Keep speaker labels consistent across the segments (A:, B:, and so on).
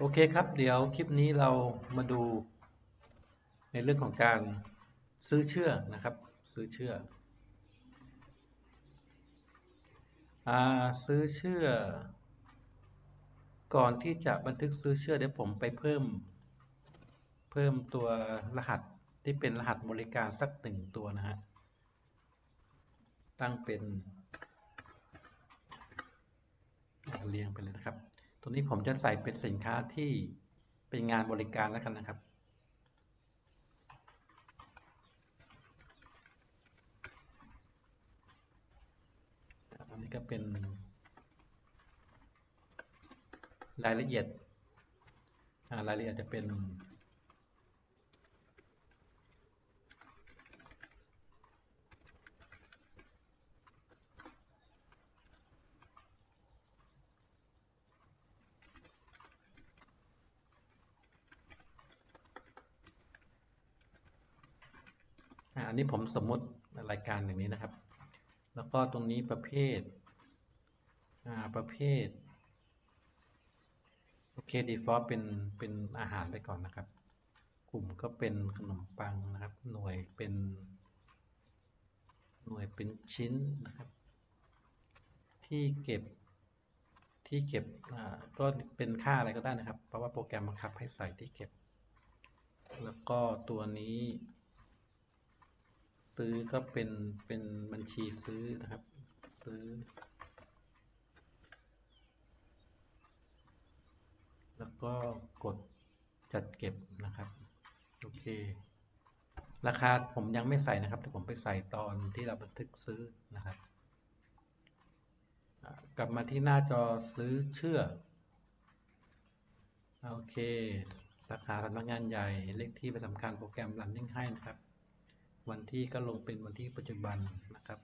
A: โอเคครับ เดี๋ยวคลิปนี้เรามาดูในเรื่องของการซื้อเชื่อนะครับ ซื้อเชื่ออาซื้อเชื่อ ก่อนที่จะบันทึกซื้อเชื่อเดี๋ยวผมไปเพิ่ม เพิ่มตัวรหัสที่เป็นรหัสบริการสักหนึ่งตัวนะฮะ ตั้งเป็นเรียงไปเลยนะครับ ตัวนี้ผมจะใส่เป็นสินค้าที่เป็นงานบริการแล้วกันนะครับ อันนี้ก็เป็นรายละเอียด รายละเอียดจะเป็น อันนี้ผมสมมติรายการอย่างนี้นะครับ แล้วก็ตรงนี้ประเภทประเภทโอเค default เป็นเป็นอาหารไปก่อนนะครับ กลุ่มก็เป็นขนมปังนะครับ หน่วยเป็นหน่วยเป็นชิ้นนะครับ ที่เก็บที่เก็บก็เป็นค่าอะไรก็ได้นะครับ เพราะว่าโปรแกรมบังคับให้ใส่ที่เก็บ แล้วก็ตัวนี้ ซื้อก็เป็นเป็นบัญชีซื้อนะครับ ซื้อ แล้วก็กดจัดเก็บนะครับ โอเค ราคาผมยังไม่ใส่นะครับ แต่ผมไปใส่ตอนที่เราบันทึกซื้อนะครับ กลับมาที่หน้าจอซื้อเชื่อ โอเค สาขาสำนักงานใหญ่ เลขที่ประจำการโปรแกรม running ให้นะครับ วันที่ก็ลงเป็นวันที่ปัจจุบันนะครับ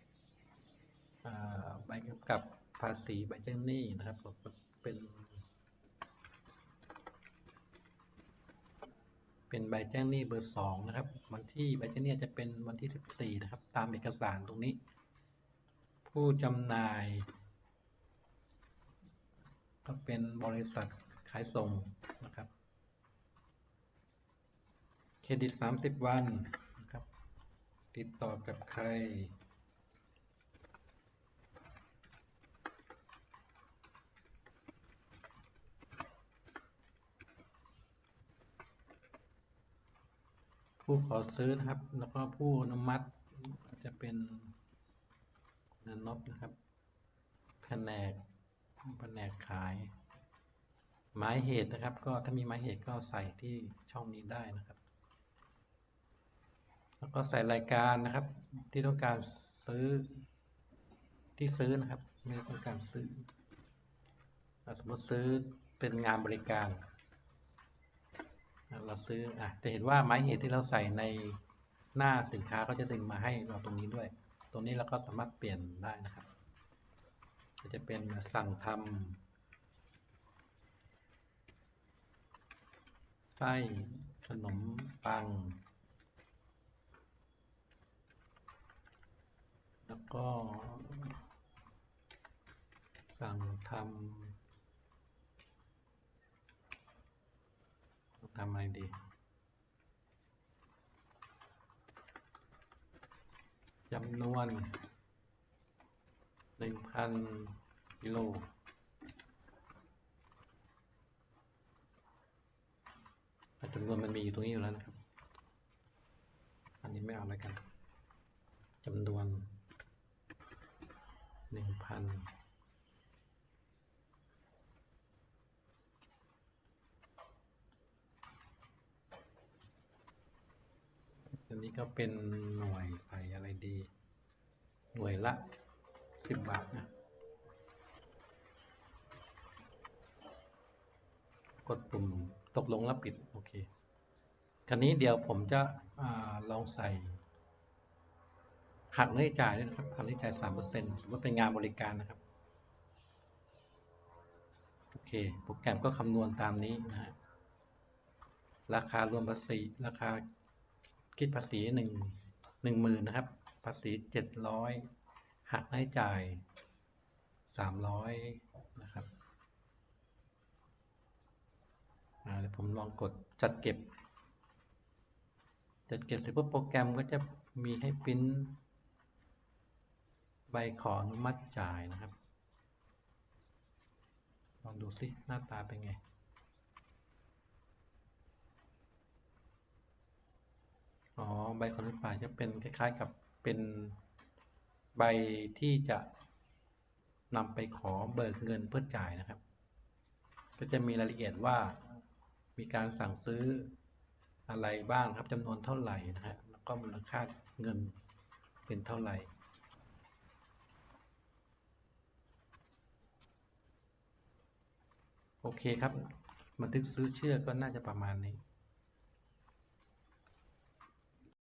A: ใบกำกับภาษีใบแจ้งหนี้นะครับเป็นเป็นใบแจ้งหนี้เบอร์สองนะครับ วันที่ใบแจ้งหนี้จะเป็นวันที่สิบสี่นะครับ ตามเอกสารตรงนี้ ผู้จำหน่ายก็เป็นบริษัทขายส่งนะครับ เครดิต30วันนะครับ ติดต่อกับใคร ผู้ขอซื้อนะครับ แล้วก็ผู้อนุมัติจะเป็นนันนบนะครับ แผนก แผนกขาย หมายเหตุนะครับ ก็ถ้ามีหมายเหตุก็ใส่ที่ช่องนี้ได้นะครับ แล้วก็ใส่รายการนะครับ ที่ต้องการซื้อที่ซื้อนะครับไม่ต้องการซื้อสมมติซื้อเป็นงานบริการ เราซื้ออะจะเห็นว่าหมายเหตุที่เราใส่ในหน้าสินค้าก็จะดึงมาให้เราตรงนี้ด้วย ตรงนี้เราก็สามารถเปลี่ยนได้นะครับจะเป็นสั่งทำไส้ขนมปัง แล้วก็ สั่งทำทำอะไรดีจำนวนหนึ่งพันกิโลจำนวนมันมีอยู่ตรงนี้อยู่แล้วนะครับ อันนี้ไม่เอาแล้วกันจำนวน หนึ่งพันอันนี้ก็เป็นหน่วยใส่อะไรดี หน่วยละสิบบาทนะ กดปุ่มตกลงแล้วปิด โอเค คราวนี้เดี๋ยวผมจะอลองใส่ หักเงินจ่ายด้วยนะครับหักเงินจ่ายสามเปอร์เซ็นต์สมมติเป็นงานบริการนะครับโอเคโปรแกรมก็คำนวณตามนี้นะฮะราคารวมภาษีราคาคิดภาษีหนึ่งหนึ่งหมื่นนะครับ ภาษีเจ็ดร้อยหักรายจ่ายสามร้อยนะครับผมลองกดจัดเก็บ จัดเก็บเสร็จปุ๊บโปรแกรมก็จะมีให้ปริ้น ใบขออนุมัติจ่ายนะครับ ลองดูสิหน้าตาเป็นไง อ๋อ ใบขออนุมัติจ่ายจะเป็นคล้ายๆกับเป็นใบที่จะนำไปขอเบิกเงินเพื่อจ่ายนะครับ ก็จะมีรายละเอียดว่ามีการสั่งซื้ออะไรบ้างครับจำนวนเท่าไหร่นะฮะแล้วก็มูลค่าเงินเป็นเท่าไหร่ โอเคครับ บันทึกซื้อเชื่อก็น่าจะประมาณนี้